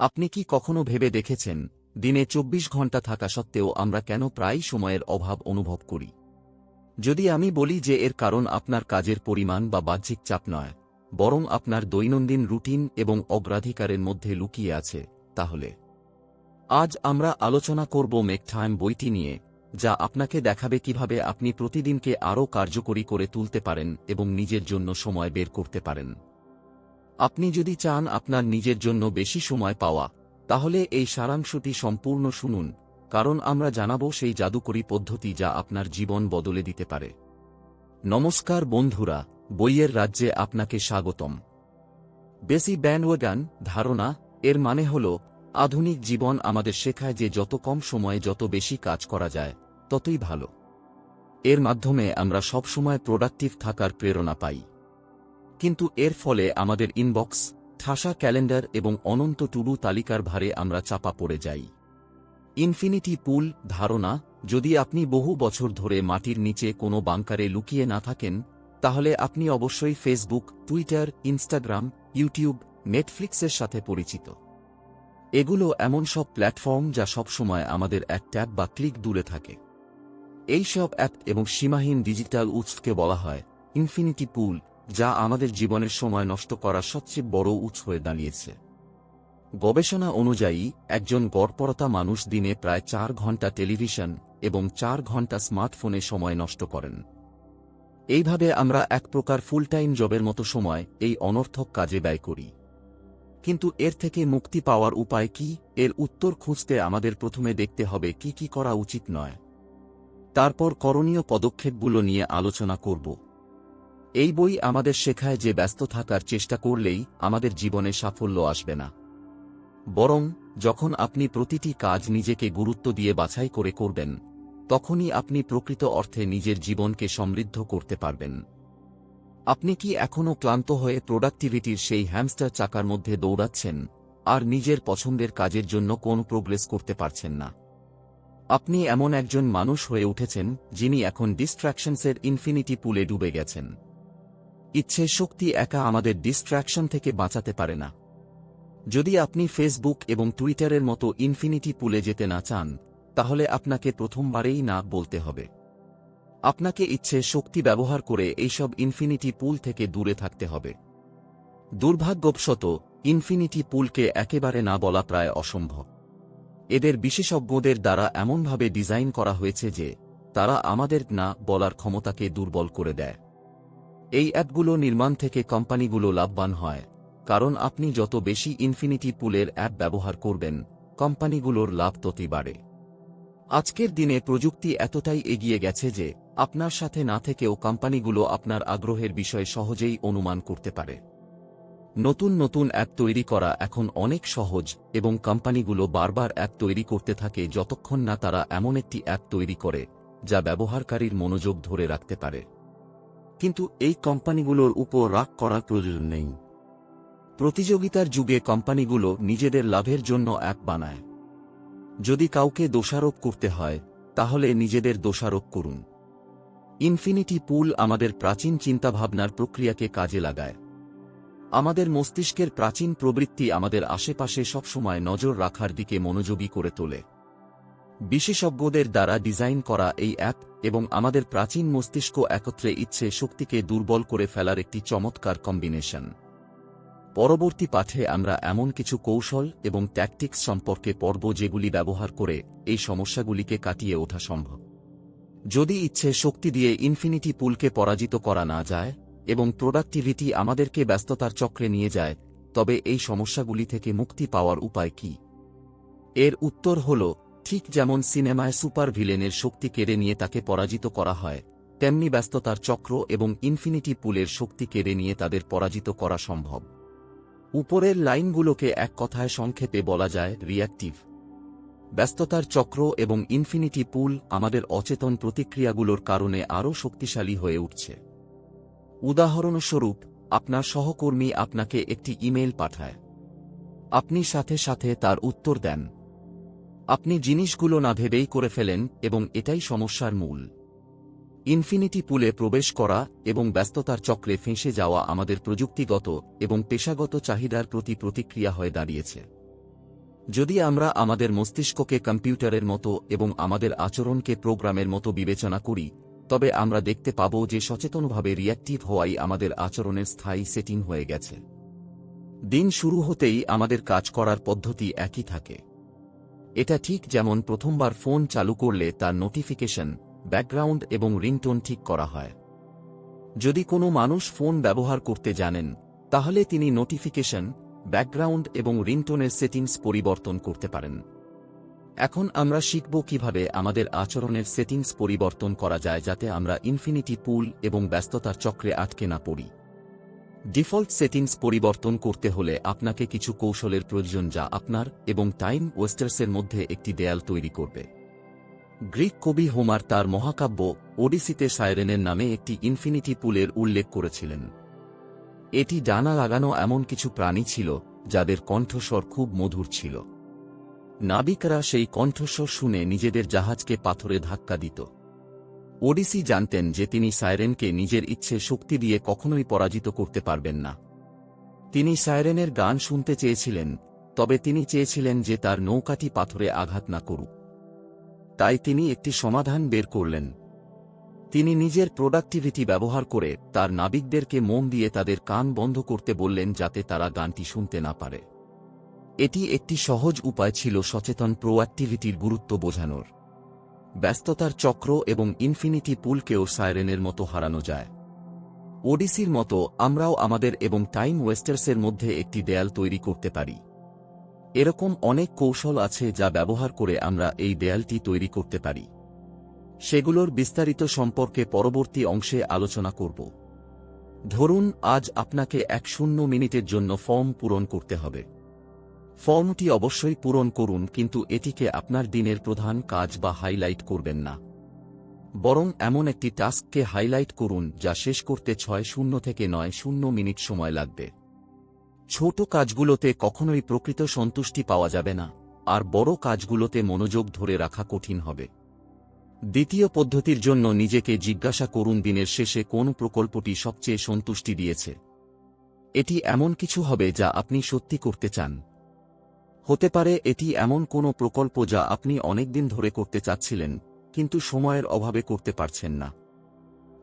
আপনি কি কখনো ভেবে দেখেছেন, দিনে চব্বিশ ঘণ্টা থাকা সত্ত্বেও আমরা কেন প্রায় সময়ের অভাব অনুভব করি? যদি আমি বলি যে এর কারণ আপনার কাজের পরিমাণ বা বাহ্যিক চাপ নয়, বরং আপনার দৈনন্দিন রুটিন এবং অগ্রাধিকারের মধ্যে লুকিয়ে আছে, তাহলে? আজ আমরা আলোচনা করব মেকটাইম বইটি নিয়ে, যা আপনাকে দেখাবে কীভাবে আপনি প্রতিদিনকে আরও কার্যকরী করে তুলতে পারেন এবং নিজের জন্য সময় বের করতে পারেন। আপনি যদি চান আপনার নিজের জন্য বেশি সময় পাওয়া, তাহলে এই সারাংশটি সম্পূর্ণ শুনুন, কারণ আমরা জানাব সেই জাদুকরী পদ্ধতি যা আপনার জীবন বদলে দিতে পারে। নমস্কার বন্ধুরা, বইয়ের রাজ্যে আপনাকে স্বাগতম। বেসি ব্যান্ডওয়াগান, ধারণা, এর মানে হল, আধুনিক জীবন আমাদের শেখায় যে যত কম সময়ে যত বেশি কাজ করা যায়, ততই ভালো। এর মাধ্যমে আমরা সবসময় প্রোডাক্টিভ থাকার প্রেরণা পাই। কিন্তু এর ফলে আমাদের ইনবক্স, ঠাসা ক্যালেন্ডার এবং অনন্ত টুডু তালিকার ভারে আমরা চাপা পড়ে যাই। ইনফিনিটি পুল, ধারণা, যদি আপনি বহু বছর ধরে মাটির নিচে কোনো বাংকারে লুকিয়ে না থাকেন, তাহলে আপনি অবশ্যই ফেসবুক, টুইটার, ইনস্টাগ্রাম, ইউটিউব, নেটফ্লিক্সের সাথে পরিচিত। এগুলো এমন সব প্ল্যাটফর্ম যা সবসময় আমাদের এক ট্যাব বা ক্লিক দূরে থাকে। এই সব অ্যাপ এবং সীমাহীন ডিজিটাল উৎসকে বলা হয় ইনফিনিটি পুল। যা আমাদের জীবনের সময় নষ্ট করার সবচেয়ে বড় উৎস হয়ে দাঁড়িয়েছে। গবেষণা অনুযায়ী, একজন গড়পরতা মানুষ দিনে প্রায় চার ঘণ্টা টেলিভিশন এবং চার ঘণ্টা স্মার্টফোনে সময় নষ্ট করেন। এইভাবে আমরা এক প্রকার ফুল টাইম জবের মতো সময় এই অনর্থক কাজে ব্যয় করি। কিন্তু এর থেকে মুক্তি পাওয়ার উপায় কি? এর উত্তর খুঁজতে আমাদের প্রথমে দেখতে হবে কি কি করা উচিত নয়। তারপর করণীয় পদক্ষেপগুলো নিয়ে আলোচনা করব। এই বই আমাদের শেখায় যে ব্যস্ত থাকার চেষ্টা করলেই আমাদের জীবনে সাফল্য আসবে না। বরং, যখন আপনি প্রতিটি কাজ নিজেকে গুরুত্ব দিয়ে বাছাই করে করবেন, তখনই আপনি প্রকৃত অর্থে নিজের জীবনকে সমৃদ্ধ করতে পারবেন। আপনি কি এখনও ক্লান্ত হয়ে প্রোডাক্টিভিটির সেই হ্যামস্টার চাকার মধ্যে দৌড়াচ্ছেন, আর নিজের পছন্দের কাজের জন্য কোন প্রোগ্রেস করতে পারছেন না? আপনি এমন একজন মানুষ হয়ে উঠেছেন, যিনি এখন ডিস্ট্র্যাকশনসের ইনফিনিটি পুলে ডুবে গেছেন। ইচ্ছে শক্তি একা আমাদের ডিস্ট্র্যাকশন থেকে বাঁচাতে পারে না। যদি আপনি ফেসবুক এবং টুইটারের মতো ইনফিনিটি পুলে যেতে না চান, তাহলে আপনাকে প্রথমবারেই না বলতে হবে। আপনাকে ইচ্ছে শক্তি ব্যবহার করে এইসব ইনফিনিটি পুল থেকে দূরে থাকতে হবে। দুর্ভাগ্যবশত ইনফিনিটি পুলকে একেবারে না বলা প্রায় অসম্ভব। এদের বিশেষজ্ঞদের দ্বারা এমনভাবে ডিজাইন করা হয়েছে যে, তারা আমাদের না বলার ক্ষমতাকে দুর্বল করে দেয়। এই অ্যাপগুলো নির্মাণ থেকে কোম্পানিগুলো লাভবান হয়, কারণ আপনি যত বেশি ইনফিনিটি পুলের অ্যাপ ব্যবহার করবেন, কোম্পানিগুলোর লাভ ততই বাড়ে। আজকের দিনে প্রযুক্তি এতটাই এগিয়ে গেছে যে, আপনার সাথে না থেকেও কোম্পানিগুলো আপনার আগ্রহের বিষয়ে সহজেই অনুমান করতে পারে। নতুন নতুন অ্যাপ তৈরি করা এখন অনেক সহজ এবং কোম্পানিগুলো বারবার অ্যাপ তৈরি করতে থাকে যতক্ষণ না তারা এমন একটি অ্যাপ তৈরি করে, যা ব্যবহারকারীর মনোযোগ ধরে রাখতে পারে। কিন্তু এই কোম্পানিগুলোর উপর রাগ করার প্রয়োজন নেই। প্রতিযোগিতার যুগে কোম্পানিগুলো নিজেদের লাভের জন্য অ্যাপ বানায়। যদি কাউকে দোষারোপ করতে হয়, তাহলে নিজেদের দোষারোপ করুন। ইনফিনিটি পুল আমাদের প্রাচীন চিন্তাভাবনার প্রক্রিয়াকে কাজে লাগায়। আমাদের মস্তিষ্কের প্রাচীন প্রবৃত্তি আমাদের আশেপাশে সবসময় নজর রাখার দিকে মনোযোগী করে তোলে। বিশেষজ্ঞদের দ্বারা ডিজাইন করা এই অ্যাপ এবং আমাদের প্রাচীন মস্তিষ্ক একত্রে ইচ্ছে শক্তিকে দুর্বল করে ফেলার একটি চমৎকার কম্বিনেশন। পরবর্তী পাঠে আমরা এমন কিছু কৌশল এবং ট্যাকটিক্স সম্পর্কে পর্ব যেগুলি ব্যবহার করে এই সমস্যাগুলিকে কাটিয়ে ওঠা সম্ভব। যদি ইচ্ছে শক্তি দিয়ে ইনফিনিটি পুলকে পরাজিত করা না যায় এবং প্রোডাক্টিভিটি আমাদেরকে ব্যস্ততার চক্রে নিয়ে যায়, তবে এই সমস্যাগুলি থেকে মুক্তি পাওয়ার উপায় কি? এর উত্তর হল ঠিক যেমন সিনেমায় সুপার ভিলেনের শক্তি কেড়ে নিয়ে তাকে পরাজিত করা হয়, তেমনি ব্যস্ততার চক্র এবং ইনফিনিটি পুলের শক্তি কেড়ে নিয়ে তাদের পরাজিত করা সম্ভব। উপরের লাইনগুলোকে এক কথায় সংক্ষেপে বলা যায় রিয়াক্টিভ। ব্যস্ততার চক্র এবং ইনফিনিটি পুল আমাদের অচেতন প্রতিক্রিয়াগুলোর কারণে আরও শক্তিশালী হয়ে উঠছে। উদাহরণস্বরূপ, আপনার সহকর্মী আপনাকে একটি ইমেল পাঠায়। আপনি সাথে সাথে তার উত্তর দেন। আপনি জিনিসগুলো না ভেবেই করে ফেলেন এবং এটাই সমস্যার মূল। ইনফিনিটি পুলে প্রবেশ করা এবং ব্যস্ততার চক্রে ফেঁসে যাওয়া আমাদের প্রযুক্তিগত এবং পেশাগত চাহিদার প্রতি প্রতিক্রিয়া হয়ে দাঁড়িয়েছে। যদি আমরা আমাদের মস্তিষ্ককে কম্পিউটারের মতো এবং আমাদের আচরণকে প্রোগ্রামের মতো বিবেচনা করি, তবে আমরা দেখতে পাব যে সচেতনভাবে রিয়াক্টিভ হওয়াই আমাদের আচরণের স্থায়ী সেটিং হয়ে গেছে। দিন শুরু হতেই আমাদের কাজ করার পদ্ধতি একই থাকে। এটা ঠিক যেমন প্রথমবার ফোন চালু করলে তার নোটিফিকেশন ব্যাকগ্রাউন্ড এবং রিংটোন ঠিক করা হয়। যদি কোনো মানুষ ফোন ব্যবহার করতে জানেন, তাহলে তিনি নোটিফিকেশন ব্যাকগ্রাউন্ড এবং রিংটোনের সেটিংস পরিবর্তন করতে পারেন। এখন আমরা শিখব কীভাবে আমাদের আচরণের সেটিংস পরিবর্তন করা যায় যাতে আমরা ইনফিনিটি পুল এবং ব্যস্ততার চক্রে আটকে না পড়ি। ডিফল্ট সেটিংস পরিবর্তন করতে হলে আপনাকে কিছু কৌশলের প্রয়োজন যা আপনার এবং টাইম ওয়েস্টার্সের মধ্যে একটি দেয়াল তৈরি করবে। গ্রিক কবি হোমার তার মহাকাব্য ওডিসিতে সাইরেনের নামে একটি ইনফিনিটি পুলের উল্লেখ করেছিলেন। এটি ডানা লাগানো এমন কিছু প্রাণী ছিল যাদের কণ্ঠস্বর খুব মধুর ছিল। নাবিকরা সেই কণ্ঠস্বর শুনে নিজেদের জাহাজকে পাথরে ধাক্কা দিত। ওডিসি জানতেন যে তিনি সাইরেনকে নিজের ইচ্ছে শক্তি দিয়ে কখনোই পরাজিত করতে পারবেন না। তিনি সাইরেনের গান শুনতে চেয়েছিলেন, তবে তিনি চেয়েছিলেন যে তার নৌকাটি পাথরে আঘাত না করুক। তাই তিনি একটি সমাধান বের করলেন। তিনি নিজের প্রোডাক্টিভিটি ব্যবহার করে তার নাবিকদেরকে মন দিয়ে তাদের কান বন্ধ করতে বললেন যাতে তারা গানটি শুনতে না পারে। এটি একটি সহজ উপায় ছিল সচেতন প্রোঅ্যাক্টিভিটির গুরুত্ব বোঝানোর। ব্যস্ততার চক্র এবং ইনফিনিটি পুলকেও সাইরেনের মতো হারানো যায়। ওডিসির মতো আমরাও আমাদের এবং টাইম ওয়েস্টার্সের মধ্যে একটি দেয়াল তৈরি করতে পারি। এরকম অনেক কৌশল আছে যা ব্যবহার করে আমরা এই দেয়ালটি তৈরি করতে পারি। সেগুলোর বিস্তারিত সম্পর্কে পরবর্তী অংশে আলোচনা করব। ধরুন, আজ আপনাকে এক শূন্য মিনিটের জন্য ফর্ম পূরণ করতে হবে। ফর্মটি অবশ্যই পূরণ করুন, কিন্তু এটিকে আপনার দিনের প্রধান কাজ বা হাইলাইট করবেন না। বরং এমন একটি টাস্ককে হাইলাইট করুন, যা শেষ করতে ছয় শূন্য থেকে নয় শূন্য মিনিট সময় লাগবে। ছোট কাজগুলোতে কখনোই প্রকৃত সন্তুষ্টি পাওয়া যাবে না, আর বড় কাজগুলোতে মনোযোগ ধরে রাখা কঠিন হবে। দ্বিতীয় পদ্ধতির জন্য নিজেকে জিজ্ঞাসা করুন, দিনের শেষে কোন প্রকল্পটি সবচেয়ে সন্তুষ্টি দিয়েছে। এটি এমন কিছু হবে যা আপনি সত্যি করতে চান। হতে পারে এটি এমন কোনো প্রকল্প যা আপনি অনেকদিন ধরে করতে চাচ্ছিলেন, কিন্তু সময়ের অভাবে করতে পারছেন না।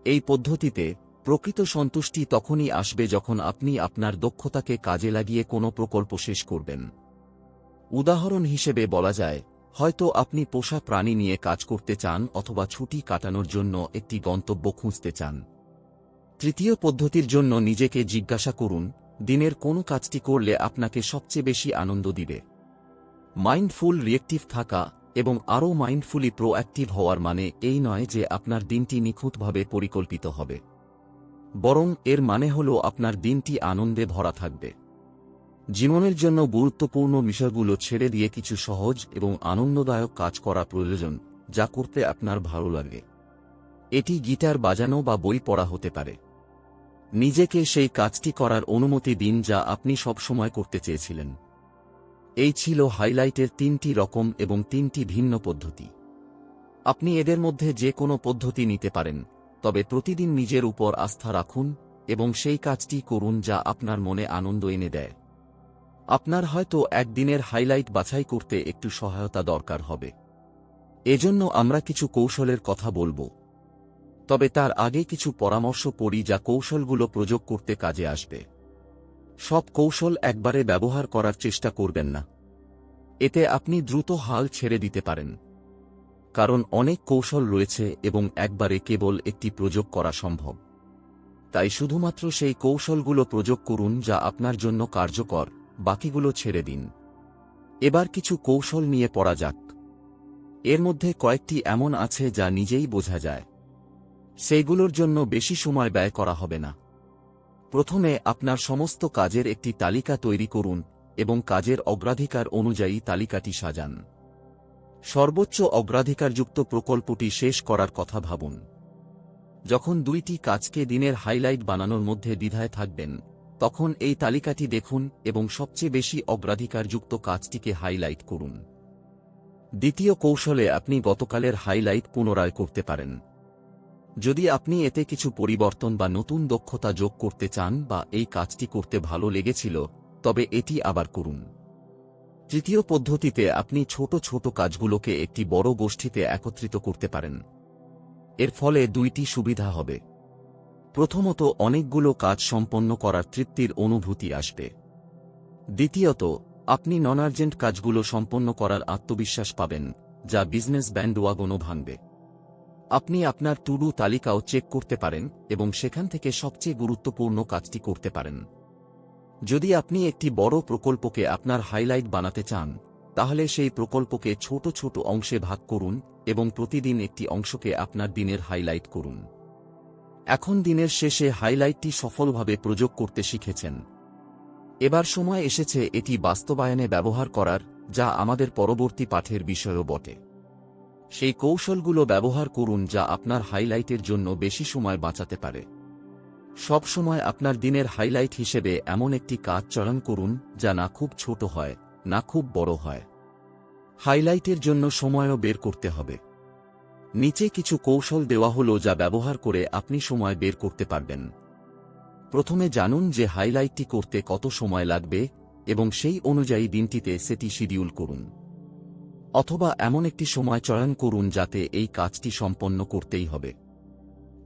এই পদ্ধতিতে প্রকৃত সন্তুষ্টি তখনই আসবে যখন আপনি আপনার দক্ষতাকে কাজে লাগিয়ে কোনো প্রকল্প শেষ করবেন। উদাহরণ হিসেবে বলা যায়, হয়তো আপনি পোষা প্রাণী নিয়ে কাজ করতে চান অথবা ছুটি কাটানোর জন্য একটি গন্তব্য খুঁজতে চান। তৃতীয় পদ্ধতির জন্য নিজেকে জিজ্ঞাসা করুন, দিনের কোন কাজটি করলে আপনাকে সবচেয়ে বেশি আনন্দ দিবে? মাইন্ডফুল রিয়েক্টিভ থাকা এবং আরও মাইন্ডফুলি প্রোঅ্যাক্টিভ হওয়ার মানে এই নয় যে আপনার দিনটি নিখুঁতভাবে পরিকল্পিত হবে। বরং এর মানে হল আপনার দিনটি আনন্দে ভরা থাকবে। জীবনের জন্য গুরুত্বপূর্ণ বিষয়গুলো ছেড়ে দিয়ে কিছু সহজ এবং আনন্দদায়ক কাজ করা প্রয়োজন, যা করতে আপনার ভালো লাগে। এটি গিটার বাজানো বা বই পড়া হতে পারে। নিজেকে সেই কাজটি করার অনুমতি দিন যা আপনি সবসময় করতে চেয়েছিলেন। এই ছিল হাইলাইটের তিনটি রকম এবং তিনটি ভিন্ন পদ্ধতি। আপনি এদের মধ্যে যে কোনো পদ্ধতি নিতে পারেন, তবে প্রতিদিন নিজের উপর আস্থা রাখুন এবং সেই কাজটি করুন যা আপনার মনে আনন্দ এনে দেয়। আপনার হয়তো একদিনের হাইলাইট বাছাই করতে একটু সহায়তা দরকার হবে। এজন্য আমরা কিছু কৌশলের কথা বলব। তবে তার আগে কিছু পরামর্শ পড়ি যা কৌশলগুলো প্রযোগ করতে কাজে আসবে। সব কৌশল একবারে ব্যবহার করার চেষ্টা করবেন না। এতে আপনি দ্রুত হাল ছেড়ে দিতে পারেন। কারণ অনেক কৌশল রয়েছে এবং একবারে কেবল একটি প্রযোগ করা সম্ভব। তাই শুধুমাত্র সেই কৌশলগুলো প্রযোগ করুন যা আপনার জন্য কার্যকর, বাকিগুলো ছেড়ে দিন। এবার কিছু কৌশল নিয়ে পড়া যাক। এর মধ্যে কয়েকটি এমন আছে যা নিজেই বোঝা যায়। সেইগুলোর জন্য বেশি সময় ব্যয় করা হবে না। প্রথমে আপনার সমস্ত কাজের একটি তালিকা তৈরি করুন এবং কাজের অগ্রাধিকার অনুযায়ী তালিকাটি সাজান। সর্বোচ্চ অগ্রাধিকারযুক্ত প্রকল্পটি শেষ করার কথা ভাবুন। যখন দুইটি কাজকে দিনের হাইলাইট বানানোর মধ্যে দ্বিধায় থাকবেন, তখন এই তালিকাটি দেখুন এবং সবচেয়ে বেশি অগ্রাধিকারযুক্ত কাজটিকে হাইলাইট করুন। দ্বিতীয় কৌশলে আপনি গতকালের হাইলাইট পুনরায় করতে পারেন। যদি আপনি এতে কিছু পরিবর্তন বা নতুন দক্ষতা যোগ করতে চান বা এই কাজটি করতে ভালো লেগেছিল, তবে এটি আবার করুন। তৃতীয় পদ্ধতিতে আপনি ছোট ছোট কাজগুলোকে একটি বড় গোষ্ঠীতে একত্রিত করতে পারেন। এর ফলে দুইটি সুবিধা হবে। প্রথমত, অনেকগুলো কাজ সম্পন্ন করার তৃপ্তির অনুভূতি আসবে। দ্বিতীয়ত, আপনি ননার্জেন্ট কাজগুলো সম্পন্ন করার আত্মবিশ্বাস পাবেন, যা বিজনেস ব্যান্ডওয়াগনও ভাঙবে। আপনি আপনার টুডু তালিকাও চেক করতে পারেন এবং সেখান থেকে সবচেয়ে গুরুত্বপূর্ণ কাজটি করতে পারেন। যদি আপনি একটি বড় প্রকল্পকে আপনার হাইলাইট বানাতে চান, তাহলে সেই প্রকল্পকে ছোট ছোট অংশে ভাগ করুন এবং প্রতিদিন একটি অংশকে আপনার দিনের হাইলাইট করুন। এখন দিনের শেষে হাইলাইটটি সফলভাবে প্রযোগ করতে শিখেছেন। এবার সময় এসেছে এটি বাস্তবায়নে ব্যবহার করার, যা আমাদের পরবর্তী পাঠের বিষয়ও বটে। সেই কৌশলগুলো ব্যবহার করুন যা আপনার হাইলাইটের জন্য বেশি সময় বাঁচাতে পারে। সব সময় আপনার দিনের হাইলাইট হিসেবে এমন একটি কাজ চয়ন করুন যা না খুব ছোট হয়, না খুব বড় হয়। হাইলাইটের জন্য সময়ও বের করতে হবে। নিচে কিছু কৌশল দেওয়া হলো যা ব্যবহার করে আপনি সময় বের করতে পারবেন। প্রথমে জানুন যে হাইলাইটটি করতে কত সময় লাগবে এবং সেই অনুযায়ী দিনটিতে সেটি শিডিউল করুন। অথবা এমন একটি সময় চয়ন করুন যাতে এই কাজটি সম্পন্ন করতেই হবে।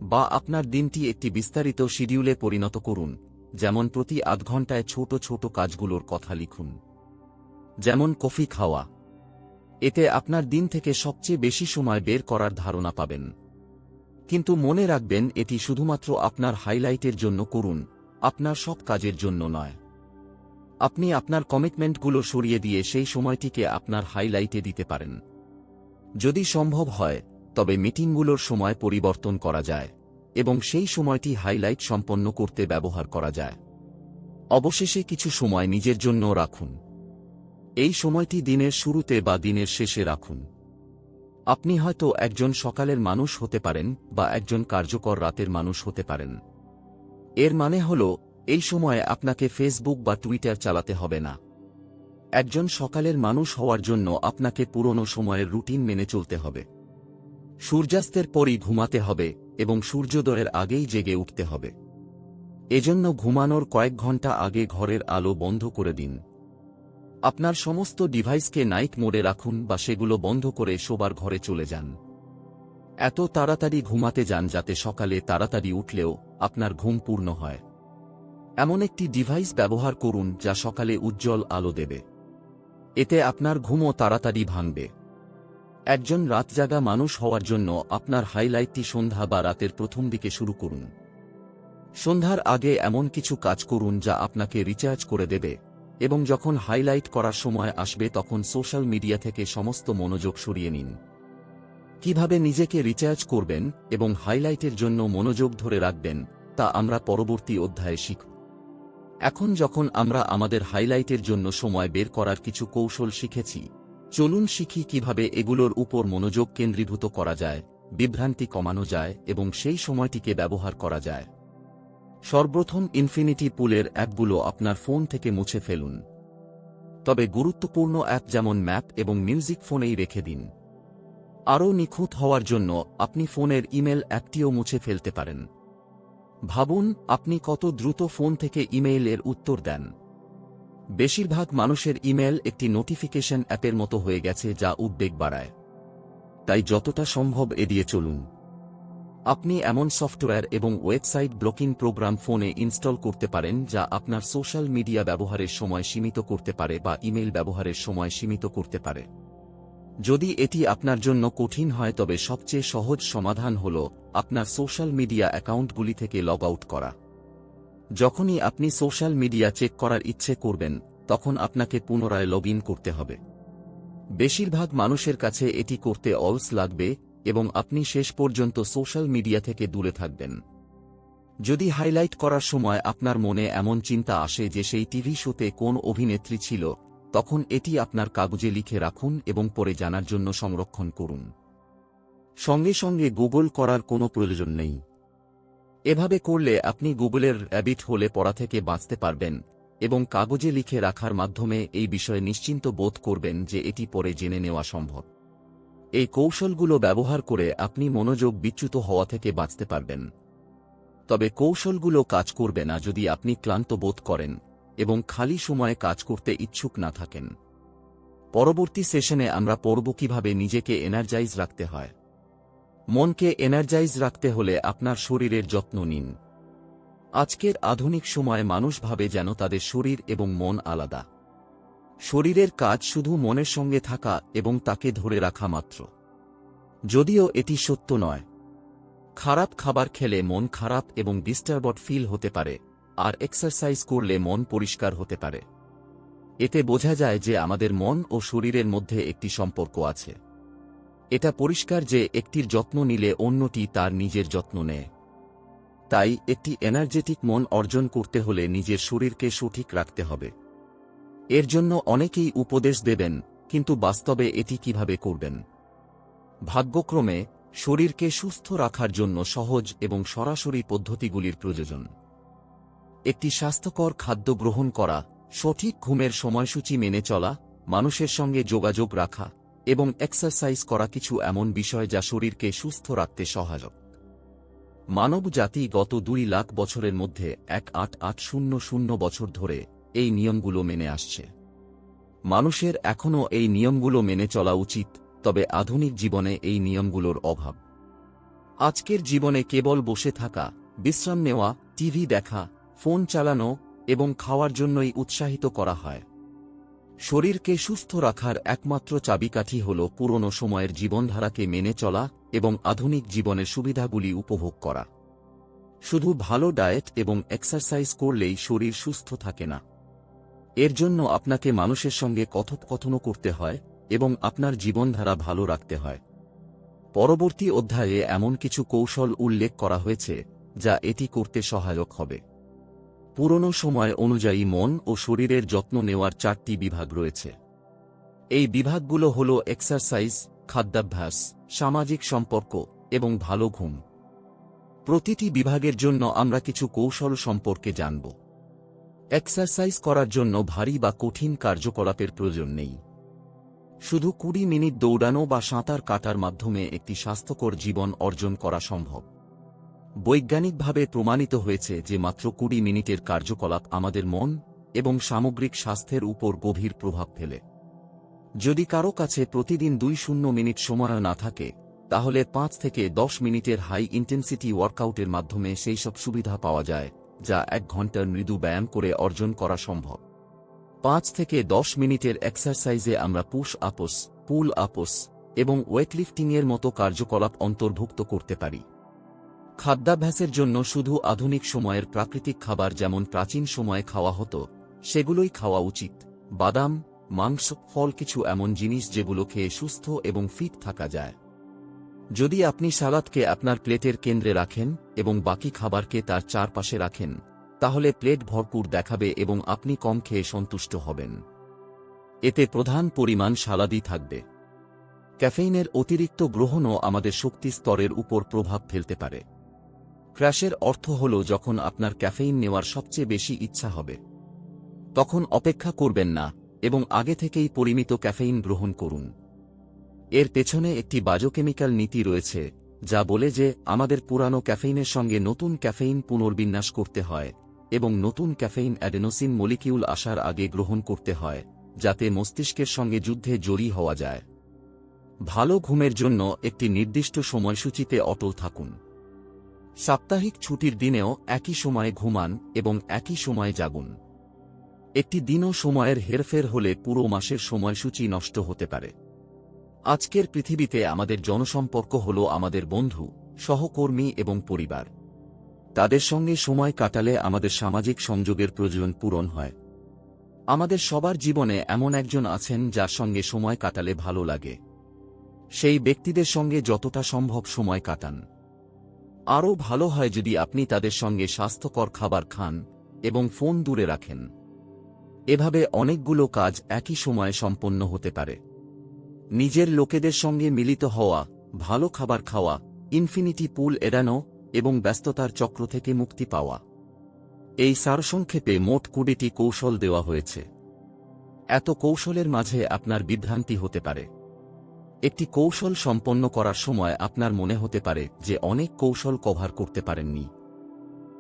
বা আপনার দিনটি একটি বিস্তারিত শিডিউলে পরিণত করুন, যেমন প্রতি আধ ঘন্টায় ছোট ছোট কাজগুলোর কথা লিখুন। যেমন কফি খাওয়া। এতে আপনার দিন থেকে সবচেয়ে বেশি সময় বের করার ধারণা পাবেন। কিন্তু মনে রাখবেন, এটি শুধুমাত্র আপনার হাইলাইটের জন্য করুন, আপনার সব কাজের জন্য নয়। আপনি আপনার কমিটমেন্টগুলো সরিয়ে দিয়ে সেই সময়টিকে আপনার হাইলাইটে দিতে পারেন। যদি সম্ভব হয়, তবে মিটিংগুলোর সময় পরিবর্তন করা যায়, এবং সেই সময়টি হাইলাইট সম্পন্ন করতে ব্যবহার করা যায়। অবশেষে কিছু সময় নিজের জন্য রাখুন। এই সময়টি দিনের শুরুতে বা দিনের শেষে রাখুন। আপনি হয়তো একজন সকালের মানুষ হতে পারেন বা একজন কার্যকর রাতের মানুষ হতে পারেন। এর মানে হল এই সময়ে আপনাকে ফেসবুক বা টুইটার চালাতে হবে না। একজন সকালের মানুষ হওয়ার জন্য আপনাকে পুরনো সময়ের রুটিন মেনে চলতে হবে। সূর্যাস্তের পরই ঘুমাতে হবে এবং সূর্যোদয়ের আগেই জেগে উঠতে হবে। এজন্য ঘুমানোর কয়েক ঘণ্টা আগে ঘরের আলো বন্ধ করে দিন। আপনার সমস্ত ডিভাইসকে নাইট মোডে রাখুন বা সেগুলো বন্ধ করে শোবার ঘরে চলে যান। এত তাড়াতাড়ি ঘুমাতে যান যাতে সকালে তাড়াতাড়ি উঠলেও আপনার ঘুম পূর্ণ হয়। এমন একটি ডিভাইস ব্যবহার করুন যা সকালে উজ্জ্বল আলো দেবে। এতে আপনার ঘুমও তাড়াতাড়ি ভাঙবে। একজন রাতজাগা মানুষ হওয়ার জন্য আপনার হাইলাইটটি সন্ধ্যা বা রাতের প্রথম দিকে শুরু করুন। সন্ধ্যার আগে এমন কিছু কাজ করুন যা আপনাকে রিচার্জ করে দেবে এবং যখন হাইলাইট করার সময় আসবে তখন সোশ্যাল মিডিয়া থেকে সমস্ত মনোযোগ সরিয়ে নিন। কীভাবে নিজেকে রিচার্জ করবেন এবং হাইলাইটের জন্য মনোযোগ ধরে রাখবেন তা আমরা পরবর্তী অধ্যায়ে শিখব। এখন যখন আমরা আমাদের হাইলাইটের জন্য সময় বের করার কিছু কৌশল শিখেছি, চলুন শিখি কীভাবে এগুলোর উপর মনোযোগ কেন্দ্রীভূত করা যায়, বিভ্রান্তি কমানো যায় এবং সেই সময়টিকে ব্যবহার করা যায়। সর্বপ্রথম ইনফিনিটি পুলের অ্যাপগুলো আপনার ফোন থেকে মুছে ফেলুন। তবে গুরুত্বপূর্ণ অ্যাপ যেমন ম্যাপ এবং মিউজিক ফোনেই রেখে দিন। আরও নিখুঁত হওয়ার জন্য আপনি ফোনের ইমেল অ্যাপটিও মুছে ফেলতে পারেন। ভাবুন, আপনি কত দ্রুত ফোন থেকে ইমেইলের উত্তর দেন। বেশিরভাগ মানুষের ইমেল একটি নোটিফিকেশন অ্যাপের মতো হয়ে গেছে যা উদ্বেগ বাড়ায়। তাই যতটা সম্ভব এড়িয়ে চলুন। আপনি এমন সফটওয়্যার এবং ওয়েবসাইট ব্লকিং প্রোগ্রাম ফোনে ইনস্টল করতে পারেন যা আপনার সোশ্যাল মিডিয়া ব্যবহারের সময় সীমিত করতে পারে বা ইমেল ব্যবহারের সময় সীমিত করতে পারে। যদি এটি আপনার জন্য কঠিন হয়, তবে সবচেয়ে সহজ সমাধান হল আপনার সোশ্যাল মিডিয়া অ্যাকাউন্টগুলি থেকে লগ আউট করা। যখনই আপনি সোশ্যাল মিডিয়া চেক করার ইচ্ছে করবেন, তখন আপনাকে পুনরায় লগ করতে হবে। বেশিরভাগ মানুষের কাছে এটি করতে অলস লাগবে এবং আপনি শেষ পর্যন্ত সোশ্যাল মিডিয়া থেকে দূরে থাকবেন। যদি হাইলাইট করার সময় আপনার মনে এমন চিন্তা আসে যে সেই টিভি শোতে কোন অভিনেত্রী ছিল, তখন এটি আপনার কাগজে লিখে রাখুন এবং পরে জানার জন্য সংরক্ষণ করুন। সঙ্গে সঙ্গে গুগল করার কোনো প্রয়োজন নেই। এভাবে করলে আপনি গুগলের অ্যাবিট হলে পড়া থেকে বাঁচতে পারবেন এবং কাগজে লিখে রাখার মাধ্যমে এই বিষয়ে নিশ্চিন্ত বোধ করবেন যে এটি পরে জেনে নেওয়া সম্ভব। এই কৌশলগুলো ব্যবহার করে আপনি মনোযোগ বিচ্যুত হওয়া থেকে বাঁচতে পারবেন। তবে কৌশলগুলো কাজ করবে না যদি আপনি ক্লান্ত বোধ করেন এবং খালি সময়ে কাজ করতে ইচ্ছুক না থাকেন। পরবর্তী সেশনে আমরা পড়ব কীভাবে নিজেকে এনার্জাইজ রাখতে হয়। মনকে এনার্জাইজ রাখতে হলে আপনার শরীরের যত্ন নিন। আজকের আধুনিক সময়ে মানুষ ভাবে যেন তাদের শরীর এবং মন আলাদা। শরীরের কাজ শুধু মনের সঙ্গে থাকা এবং তাকে ধরে রাখা মাত্র। যদিও এটি সত্য নয়। খারাপ খাবার খেলে মন খারাপ এবং ডিস্টার্বড ফিল হতে পারে, আর এক্সারসাইজ করলে মন পরিষ্কার হতে পারে। এতে বোঝা যায় যে আমাদের মন ও শরীরের মধ্যে একটি সম্পর্ক আছে। এটা পরিষ্কার যে একটির যত্ন নিলে অন্যটি তার নিজের যত্ন নেয়। তাই একটি এনার্জেটিক মন অর্জন করতে হলে নিজের শরীরকে সঠিক রাখতে হবে। এর জন্য অনেকেই উপদেশ দেবেন, কিন্তু বাস্তবে এটি কীভাবে করবেন? ভাগ্যক্রমে, শরীরকে সুস্থ রাখার জন্য সহজ এবং সরাসরি পদ্ধতিগুলির প্রয়োজন। একটি স্বাস্থ্যকর খাদ্য গ্রহণ করা, সঠিক ঘুমের সময়সূচি মেনে চলা, মানুষের সঙ্গে যোগাযোগ রাখা এবং এক্সারসাইজ করা কিছু এমন বিষয় যা শরীরকে সুস্থ রাখতে সহায়ক। মানব জাতি গত দুই লাখ বছরের মধ্যে এক আট আট শূন্য শূন্য বছর ধরে এই নিয়মগুলো মেনে আসছে। মানুষের এখনও এই নিয়মগুলো মেনে চলা উচিত, তবে আধুনিক জীবনে এই নিয়মগুলোর অভাব। আজকের জীবনে কেবল বসে থাকা, বিশ্রাম নেওয়া, টিভি দেখা, ফোন চালানো এবং খাওয়ার জন্যই উৎসাহিত করা হয়। শরীরকে সুস্থ রাখার একমাত্র চাবিকাঠি হল পুরনো সময়ের জীবনধারাকে মেনে চলা এবং আধুনিক জীবনের সুবিধাগুলি উপভোগ করা। শুধু ভালো ডায়েট এবং এক্সারসাইজ করলেই শরীর সুস্থ থাকে না। এর জন্য আপনাকে মানুষের সঙ্গে কথোপকথনও করতে হয় এবং আপনার জীবনধারা ভালো রাখতে হয়। পরবর্তী অধ্যায়ে এমন কিছু কৌশল উল্লেখ করা হয়েছে, যা এটি করতে সহায়ক হবে। পুরনো সময় অনুযায়ী মন ও শরীরের যত্ন নেওয়ার চারটি বিভাগ রয়েছে। এই বিভাগগুলো হল এক্সারসাইজ খাদ্যাভ্যাস, সামাজিক সম্পর্ক এবং ভালো ঘুম। প্রতিটি বিভাগের জন্য আমরা কিছু কৌশল সম্পর্কে জানব। এক্সারসাইজ করার জন্য ভারী বা কঠিন কার্যকলাপের প্রয়োজন নেই। শুধু কুড়ি মিনিট দৌড়ানো বা সাঁতার কাটার মাধ্যমে একটি স্বাস্থ্যকর জীবন অর্জন করা সম্ভব। বৈজ্ঞানিকভাবে প্রমাণিত হয়েছে যে মাত্র কুড়ি মিনিটের কার্যকলাপ আমাদের মন এবং সামগ্রিক স্বাস্থ্যের উপর গভীর প্রভাব ফেলে। যদি কারও কাছে প্রতিদিন দুই শূন্য মিনিট সময় না থাকে, তাহলে পাঁচ থেকে দশ মিনিটের হাই ইন্টেন্সিটি ওয়ার্কআউটের মাধ্যমে সেই সব সুবিধা পাওয়া যায়, যা এক ঘণ্টার মৃদু ব্যায়াম করে অর্জন করা সম্ভব। পাঁচ থেকে দশ মিনিটের এক্সারসাইজে আমরা পুশ আপোস, পুল আপোস এবং ওয়েটলিফটিংয়ের মতো কার্যকলাপ অন্তর্ভুক্ত করতে পারি। খাদ্যাভ্যাসের জন্য শুধু আধুনিক সময়ের প্রাকৃতিক খাবার যেমন প্রাচীন সময়ে খাওয়া হতো, সেগুলোই খাওয়া উচিত। বাদাম, মাংস, ফল কিছু এমন জিনিস যেগুলো খেয়ে সুস্থ এবং ফিট থাকা যায়। যদি আপনি সালাদকে আপনার প্লেটের কেন্দ্রে রাখেন এবং বাকি খাবারকে তার চারপাশে রাখেন, তাহলে প্লেট ভরপুর দেখাবে এবং আপনি কম খেয়ে সন্তুষ্ট হবেন। এতে প্রধান পরিমাণ সালাদই থাকবে। ক্যাফেইনের অতিরিক্ত গ্রহণও আমাদের শক্তি স্তরের উপর প্রভাব ফেলতে পারে। ক্র্যাশের অর্থ হল যখন আপনার ক্যাফেইন নেওয়ার সবচেয়ে বেশি ইচ্ছা হবে। তখন অপেক্ষা করবেন না এবং আগে থেকেই পরিমিত ক্যাফেইন গ্রহণ করুন। এর পেছনে একটি বায়োকেমিক্যাল নীতি রয়েছে, যা বলে যে আমাদের পুরানো ক্যাফেইনের সঙ্গে নতুন ক্যাফেইন পুনর্বিন্যাস করতে হয় এবং নতুন ক্যাফেইন অ্যাডেনোসিন মলিকিউল আসার আগে গ্রহণ করতে হয়, যাতে মস্তিষ্কের সঙ্গে যুদ্ধে জড়ি হওয়া যায়। ভালো ঘুমের জন্য একটি নির্দিষ্ট সময়সূচিতে অটল থাকুন। সাপ্তাহিক ছুটির দিনেও একই সময়ে ঘুমান এবং একই সময়ে জাগুন। একটি দিনও সময়ের হেরফের হলে পুরো মাসের সময়সূচি নষ্ট হতে পারে। আজকের পৃথিবীতে আমাদের জনসম্পর্ক হল আমাদের বন্ধু, সহকর্মী এবং পরিবার। তাদের সঙ্গে সময় কাটালে আমাদের সামাজিক সংযোগের প্রয়োজন পূরণ হয়। আমাদের সবার জীবনে এমন একজন আছেন যার সঙ্গে সময় কাটালে ভালো লাগে। সেই ব্যক্তিদের সঙ্গে যতটা সম্ভব সময় কাটান। আরও ভালো হয় যদি আপনি তাদের সঙ্গে স্বাস্থ্যকর খাবার খান এবং ফোন দূরে রাখেন। এভাবে অনেকগুলো কাজ একই সময়ে সম্পন্ন হতে পারে। নিজের লোকেদের সঙ্গে মিলিত হওয়া, ভালো খাবার খাওয়া, ইনফিনিটি পুল এড়ানো এবং ব্যস্ততার চক্র থেকে মুক্তি পাওয়া। এই সারসংক্ষেপে মোট কুড়িটি কৌশল দেওয়া হয়েছে। এত কৌশলের মাঝে আপনার বিভ্রান্তি হতে পারে। একটি কৌশল সম্পন্ন করার সময় আপনার মনে হতে পারে যে অনেক কৌশল কভার করতে পারেননি।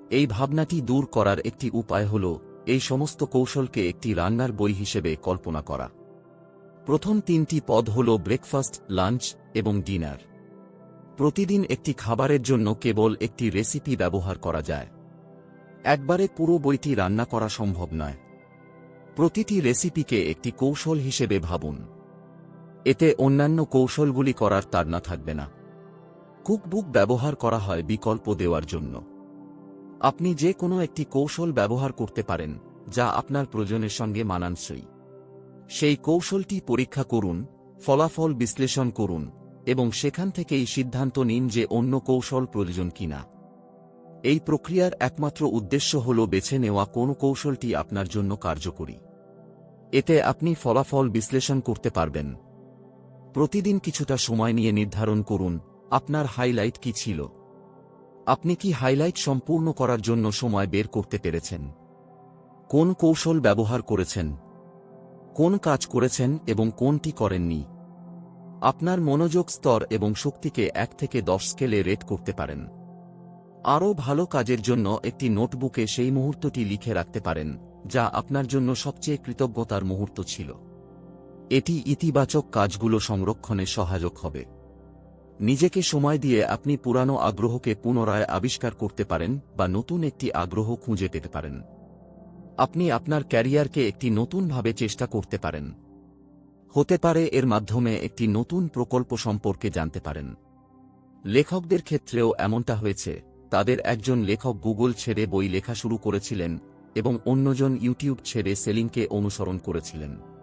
এই ভাবনাটি দূর করার একটি উপায় হল, এই সমস্ত কৌশলকে একটি রান্নার বই হিসেবে কল্পনা করা। প্রথম তিনটি পদ হল ব্রেকফাস্ট, লাঞ্চ এবং ডিনার। প্রতিদিন একটি খাবারের জন্য কেবল একটি রেসিপি ব্যবহার করা যায়। একবারে পুরো বইটি রান্না করা সম্ভব নয়। প্রতিটি রেসিপিকে একটি কৌশল হিসেবে ভাবুন। এতে অন্যান্য কৌশলগুলি করার তাড়না থাকবে না। কুকবুক ব্যবহার করা হয় বিকল্প দেওয়ার জন্য। আপনি যে কোনো একটি কৌশল ব্যবহার করতে পারেন, যা আপনার প্রয়োজনের সঙ্গে মানানসই। সেই কৌশলটি পরীক্ষা করুন, ফলাফল বিশ্লেষণ করুন, এবং সেখান থেকেই সিদ্ধান্ত নিন যে অন্য কৌশল প্রয়োজন কিনা। এই প্রক্রিয়ার একমাত্র উদ্দেশ্য হল বেছে নেওয়া কোন কৌশলটি আপনার জন্য কার্যকরী। এতে আপনি ফলাফল বিশ্লেষণ করতে পারবেন। প্রতিদিন কিছুটা সময় নিয়ে নির্ধারণ করুন, আপনার হাইলাইট কি ছিল? আপনি কি হাইলাইট সম্পূর্ণ করার জন্য সময় বের করতে পেরেছেন? কোন কৌশল ব্যবহার করেছেন? কোন কাজ করেছেন এবং কোনটি করেননি? আপনার মনোযোগ স্তর এবং শক্তিকে এক থেকে দশ স্কেলে রেট করতে পারেন। আরও ভালো কাজের জন্য একটি নোটবুকে সেই মুহূর্তটি লিখে রাখতে পারেন, যা আপনার জন্য সবচেয়ে কৃতজ্ঞতার মুহূর্ত ছিল। এটি ইতিবাচক কাজগুলো সংরক্ষণে সহায়ক হবে। নিজেকে সময় দিয়ে আপনি পুরানো আগ্রহকে পুনরায় আবিষ্কার করতে পারেন বা নতুন একটি আগ্রহ খুঁজে পেতে পারেন। আপনি আপনার ক্যারিয়ারকে একটি নতুনভাবে চেষ্টা করতে পারেন। হতে পারে এর মাধ্যমে একটি নতুন প্রকল্প সম্পর্কে জানতে পারেন। লেখকদের ক্ষেত্রেও এমনটা হয়েছে, তাদের একজন লেখক গুগল ছেড়ে বই লেখা শুরু করেছিলেন এবং অন্যজন ইউটিউব ছেড়ে সেলিংকে অনুসরণ করেছিলেন।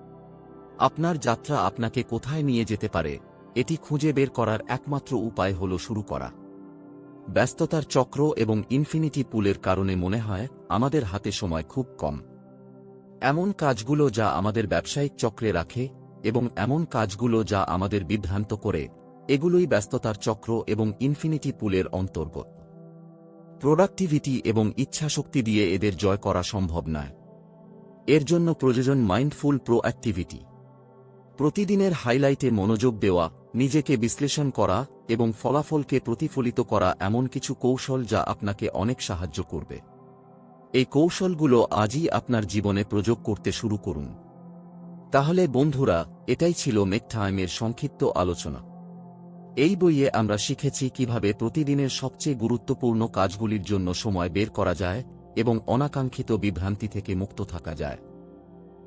আপনার যাত্রা আপনাকে কোথায় নিয়ে যেতে পারে, এটি খুঁজে বের করার একমাত্র উপায় হল শুরু করা। ব্যস্ততার চক্র এবং ইনফিনিটি পুলের কারণে মনে হয়, আমাদের হাতে সময় খুব কম। এমন কাজগুলো যা আমাদের ব্যবসায়িক চক্রে রাখে এবং এমন কাজগুলো যা আমাদের বিভ্রান্ত করে, এগুলোই ব্যস্ততার চক্র এবং ইনফিনিটি পুলের অন্তর্গত। প্রোডাক্টিভিটি এবং ইচ্ছাশক্তি দিয়ে এদের জয় করা সম্ভব নয়। এর জন্য প্রয়োজন মাইন্ডফুল প্রোঅ্যাক্টিভিটি। প্রতিদিনের হাইলাইটে মনোযোগ দেওয়া, নিজেকে বিশ্লেষণ করা এবং ফলাফলকে প্রতিফলিত করা এমন কিছু কৌশল যা আপনাকে অনেক সাহায্য করবে। এই কৌশলগুলো আজই আপনার জীবনে প্রয়োগ করতে শুরু করুন। তাহলে বন্ধুরা, এটাই ছিল মেকটাইমের সংক্ষিপ্ত আলোচনা। এই বইয়ে আমরা শিখেছি কীভাবে প্রতিদিনের সবচেয়ে গুরুত্বপূর্ণ কাজগুলির জন্য সময় বের করা যায় এবং অনাকাঙ্ক্ষিত বিভ্রান্তি থেকে মুক্ত থাকা যায়।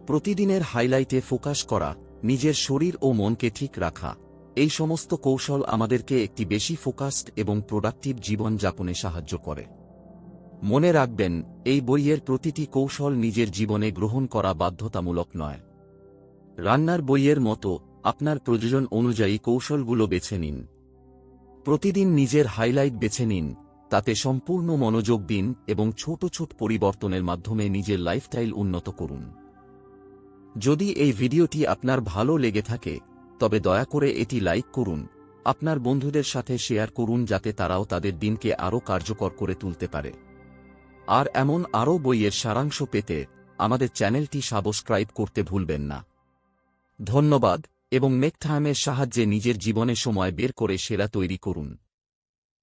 প্রতিদিনের হাইলাইটে ফোকাস করা নিজের শরীর ও মনকে ঠিক রাখা। এই সমস্ত কৌশল আমাদেরকে একটি বেশি ফোকাসড এবং প্রোডাক্টিভ জীবন যাপনে সাহায্য করে। মনে রাখবেন, এই বইয়ের প্রতিটি কৌশল নিজের জীবনে গ্রহণ করা বাধ্যতামূলক নয়। রান্নার বইয়ের মতো, আপনার প্রয়োজন অনুযায়ী কৌশলগুলো বেছে নিন। প্রতিদিন নিজের হাইলাইট বেছে নিন, তাতে সম্পূর্ণ মনোযোগ দিন এবং ছোট ছোট পরিবর্তনের মাধ্যমে নিজের লাইফস্টাইল উন্নত করুন। যদি এই ভিডিওটি আপনার ভালো লেগে থাকে, তবে দয়া করে এটি লাইক করুন। আপনার বন্ধুদের সাথে শেয়ার করুন যাতে তারাও তাদের দিনকে আরও কার্যকর করে তুলতে পারে। আর এমন আরও বইয়ের সারাংশ পেতে আমাদের চ্যানেলটি সাবস্ক্রাইব করতে ভুলবেন না। ধন্যবাদ, এবং মেকথামের সাহায্যে নিজের জীবনে সময় বের করে সেরা তৈরি করুন।